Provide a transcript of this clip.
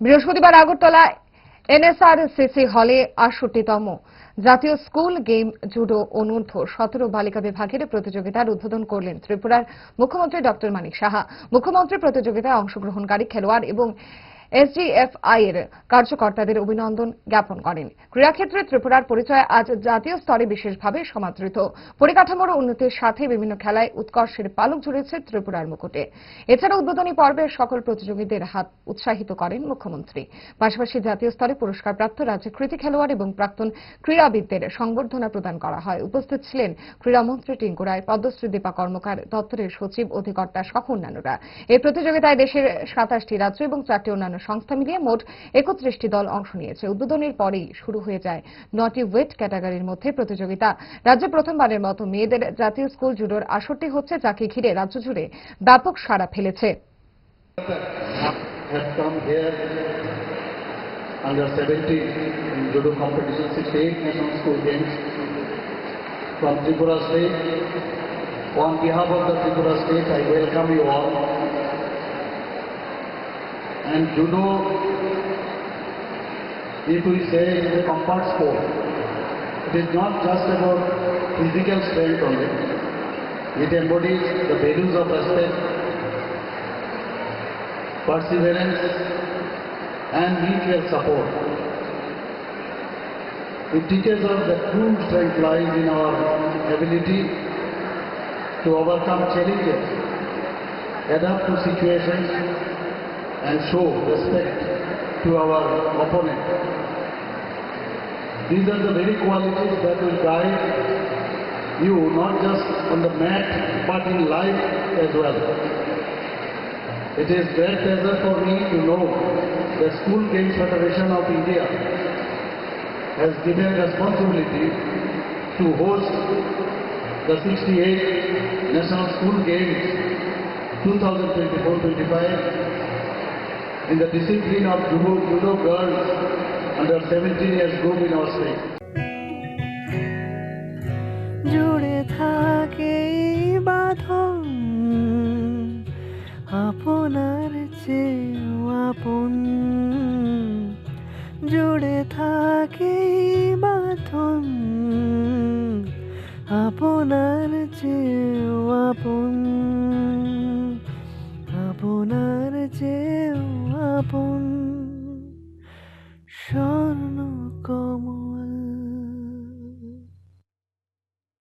বৃহস্পতিবার আগরতলা এনএসআরসিসি হলে আটষট্টিতম জাতীয় স্কুল গেম জুডো অনূর্ধ্ব সতেরো বালিকা বিভাগের প্রতিযোগিতার উদ্বোধন করলেন ত্রিপুরার মুখ্যমন্ত্রী ডক্টর মানিক সাহা। মুখ্যমন্ত্রী প্রতিযোগিতায় অংশগ্রহণকারী খেলোয়াড় এবং এসডিএফআই এর কার্যকর্তাদের অভিনন্দন জ্ঞাপন করেন। ক্রীড়াক্ষেত্রে ত্রিপুরার পরিচয় আজ জাতীয় স্তরে বিশেষভাবে সমাদৃত। পরিকাঠামোর উন্নতির সাথে বিভিন্ন খেলায় উৎকর্ষের পালক জুড়েছে ত্রিপুরার মুকুটে। এছাড়া উদ্বোধনী পর্বে সকল প্রতিযোগীদের হাত উৎসাহিত করেন মুখ্যমন্ত্রী। পাশাপাশি জাতীয় স্তরে পুরস্কারপ্রাপ্ত রাজ্যের কৃতি খেলোয়াড় এবং প্রাক্তন ক্রীড়াবিদদের সংবর্ধনা প্রদান করা হয়। উপস্থিত ছিলেন ক্রীড়ামন্ত্রী টিঙ্কু রায়, পদ্মশ্রী দীপা কর্মকার, দপ্তরের সচিব, অধিকর্তা সহ অন্যান্যরা। এই প্রতিযোগিতায় দেশের সাতাশটি রাজ্য এবং চারটি অন্যান্য সংস্থা মিলিয়ে মোট একত্রিশটি দল অংশ নিয়েছে উদ্বোধনের পরেই শুরু হয়ে যায় নটি ওয়েট ক্যাটাগরির মধ্যে প্রতিযোগিতা রাজ্যে প্রথমবারের মতো মেয়েদের জাতীয় স্কুল জুডোর আসরটি হচ্ছে যাকে ঘিরে রাজ্য জুড়ে ব্যাপক সাড়া ফেলেছে from Tripura State. On behalf of the Tripura State, I welcome you all. And judo, if we say is a comfort sport, it is not just about physical strength only. It embodies the values of respect, perseverance and mutual support. It teaches us that true strength lies in our ability to overcome challenges, adapt to situations and show respect to our opponent. These are the very qualities that will guide you not just on the mat but in life as well. It is great pleasure for me to know the School Games Federation of India has given responsibility to host the 68 National School Games 2024-25 in the discipline of judo, judo girls under 17 years group in our state. জুড়ে থাকে বাঁধন আপনার চেয়েও আপন জুড়ে থাকে বাঁধন আপনার চেয়েও আপন আপন